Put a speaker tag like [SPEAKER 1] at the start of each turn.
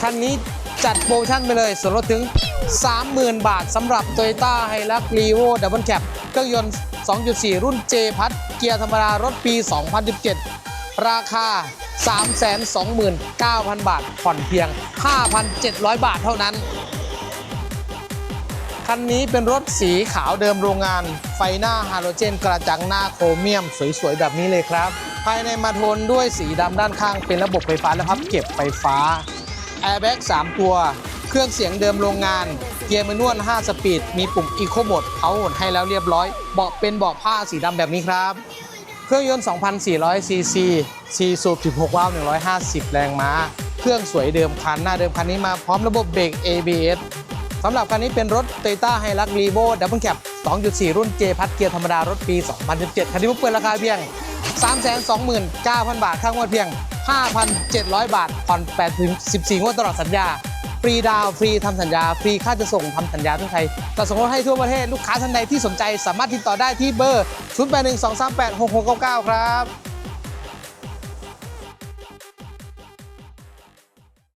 [SPEAKER 1] คันนี้จัดโปรโมชั่นไปเลย ส่วนลดถึง 30,000 บาทสำหรับ Toyota h i l u x r e v o Double Cab เครื่องยนต์ 2.4 รุ่น J พัดเกียร์ธรรมดารถปี 2017 ราคา 329,000 บาท ผ่อนเพียง 5,700 บาทเท่านั้น คันนี้เป็นรถสีขาวเดิมโรงงาน ไฟหน้าฮาโลเจนกระจังหน้าโครเมียม สวยๆ แบบนี้เลยครับ ภายในมาโทนด้วยสีดำด้านข้างเป็นระบบไฟฟ้าและพับเก็บไฟฟ้า แอร์แบ็ก3ตัว เครื่องเสียงเดิมโรงงาน เกียร์มือนวล5 สปีด มีปุ่มอีโคโหมดเขาหดให้แล้วเรียบร้อย เบาะเป็นเบาะผ้าสีดำแบบนี้ครับ เครื่องยนต์ 2,400 ซีซี ซีสูบ 16 วาล์ว150 แรงม้า เครื่องสวยเดิมคัน หน้าเดิมคันนี้มาพร้อมระบบเบรก ABS สำหรับคันนี้เป็นรถ Toyota h i l u x r e v o Double Cab 2.4 รุ่น J พัดเกียร์ธรรมดารถปี 2017 คันนี้เปิดราคาเพียง 329,000 บาทค่างวดเพียง 5,700 บาทผ่อน8ถึง14 งวดตลอดสัญญา ฟรีดาวฟรีทำสัญญา ฟรีค่าจะส่งทำสัญญาทั่วไทยจะส่งรถให้ทั่วประเทศ ลูกค้าท่านใดที่สนใจสามารถติดต่อได้ที่เบอร์ 0812386699 ครับ